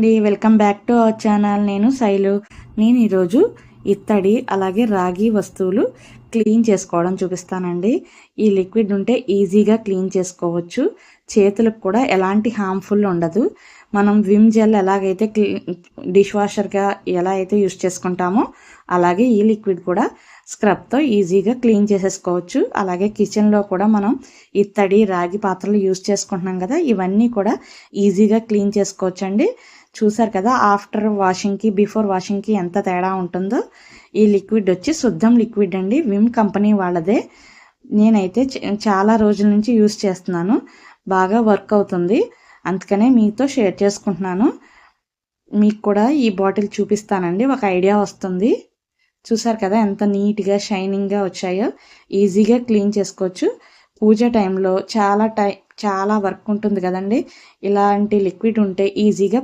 అండి. Welcome back to our channel. నేను శైలు. నేను ఈరోజు ఇత్తడి అలాగే రాగి వస్తువులు క్లీన్ చేసుకోవడం చూపిస్తానండి. ఈ లిక్విడ్ ఉంటే ఈజీగా క్లీన్ చేసుకోవచ్చు. చేతులకు కూడా ఎలాంటి హార్మ్ఫుల్ ఉండదు. మనం విమ్ జెల్ ఎలాగైతే డిష్ వాషర్గా ఎలా అయితే యూస్ చేసుకుంటామో అలాగే ఈ లిక్విడ్ కూడా స్క్రబ్తో ఈజీగా క్లీన్ చేసేసుకోవచ్చు. అలాగే కిచెన్లో కూడా మనం ఇత్తడి రాగి పాత్రలు యూస్ చేసుకుంటున్నాం కదా ఇవన్నీ కూడా ఈజీగా క్లీన్ చేసుకోవచ్చు అండి చూసారు కదా ఆఫ్టర్ వాషింగ్కి బిఫోర్ వాషింగ్కి ఎంత తేడా ఉంటుందో ఈ లిక్విడ్ వచ్చి శుద్ధం లిక్విడ్ అండి. విమ్ కంపెనీ వాళ్ళదే. నేనైతే చాలా రోజుల నుంచి యూస్ చేస్తున్నాను. బాగా వర్క్ అవుతుంది. అందుకనే మీతో షేర్ చేసుకుంటున్నాను. మీకు కూడా ఈ బాటిల్ చూపిస్తానండి. ఒక ఐడియా వస్తుంది. చూసారు కదా ఎంత నీట్గా షైనింగ్గా వచ్చాయో. ఈజీగా క్లీన్ చేసుకోవచ్చు. పూజ టైంలో చాలా టై చాలా వర్క్ ఉంటుంది కదండి. ఇలాంటి లిక్విడ్ ఉంటే ఈజీగా